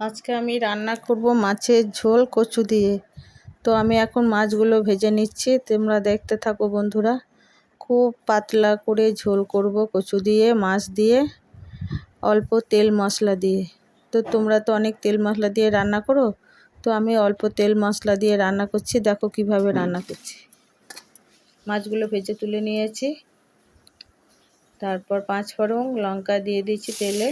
আজকে আমি রান্না করব মাছের ঝোল কচু দিয়ে। তো আমি এখন মাছগুলো ভেজে নিচ্ছি। তোমরা দেখতে থাকো বন্ধুরা। খুব পাতলা করে ঝোল করব কচু দিয়ে, মাছ দিয়ে, অল্প তেল মশলা দিয়ে। তো তোমরা তো অনেক তেল মশলা দিয়ে রান্না করো। তো আমি অল্প তেল মশলা দিয়ে রান্না করছি। দেখো কীভাবে রান্না করছি। মাছগুলো ভেজে তুলে নিয়েছি। তারপর পাঁচ ফোড়ন লঙ্কা দিয়ে দিচ্ছি তেলে।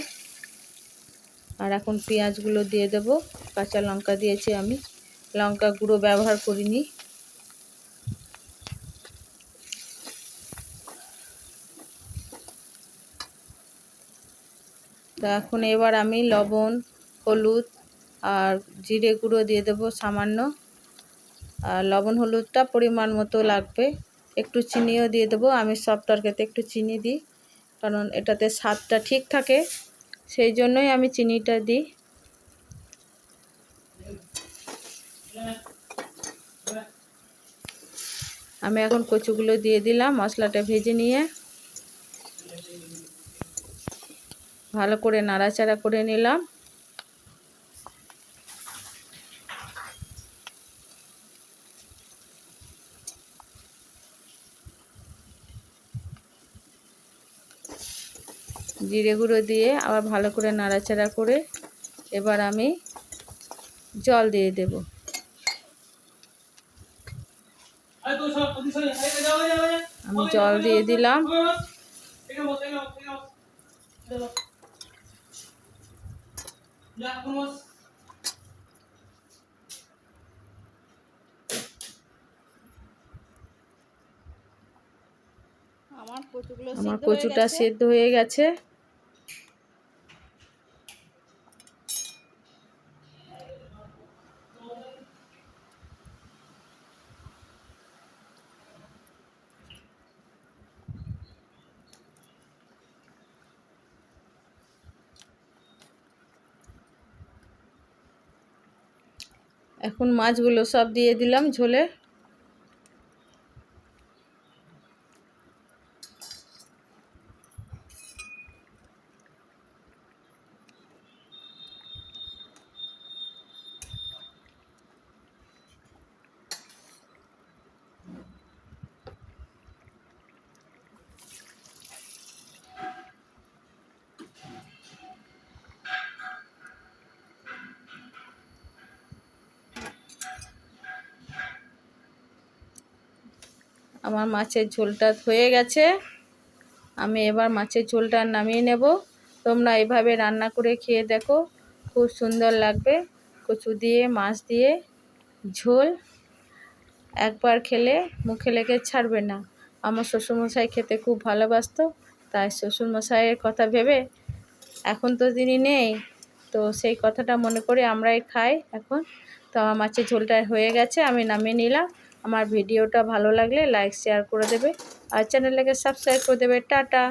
আর এখন পেঁয়াজগুলো দিয়ে দেব। কাঁচা লঙ্কা দিয়েছি আমি। লঙ্কা গুঁড়ো ব্যবহার করিনি। তো এখন এবার আমি লবণ, হলুদ আর জিরে গুঁড়ো দিয়ে দেবো সামান্য। আর লবণ, হলুদটা পরিমাণ মতো লাগবে। একটু চিনিও দিয়ে দেবো। আমি সব তরকারিতে একটু চিনি দিই, কারণ এটাতে স্বাদটা ঠিক থাকে। সেই জন্যই আমি চিনিটা দিই। আমি এখন কচুগুলো দিয়ে দিলাম, মশলাটা ভেজে নিয়ে। ভালো করে নাড়াচাড়া করে নিলাম। জিরে গুঁড়ো দিয়ে আবার ভালো করে নাড়াচাড়া করে এবার আমি জল দিয়ে দেব। আমি জল দিয়ে দিলাম। আমার কচুটা সেদ্ধ হয়ে গেছে। এখন মাছগুলো সব দিয়ে দিলাম ঝোলে। আমার মাছের ঝোলটা হয়ে গেছে। আমি এবার মাছের ঝোলটা নামিয়ে নেব। তোমরা এভাবে রান্না করে খেয়ে দেখো। খুব সুন্দর লাগবে। কচু দিয়ে, মাছ দিয়ে ঝোল একবার খেলে মুখে লেগে ছাড়বে না। আমার শ্বশুরমশাই খেতে খুব ভালোবাসত, তাই শ্বশুরমশাইয়ের কথা ভেবে এখন তো তিনি নেই, তো সেই কথাটা মনে করে আমরাই খাই এখন। তো আমার মাছের ঝোলটা হয়ে গেছে, আমি নামিয়ে নিলাম। আমার ভিডিওটা ভালো লাগলে লাইক শেয়ার করে দেবে। আর চ্যানেলটাকে সাবস্ক্রাইব করে দেবে। টাটা।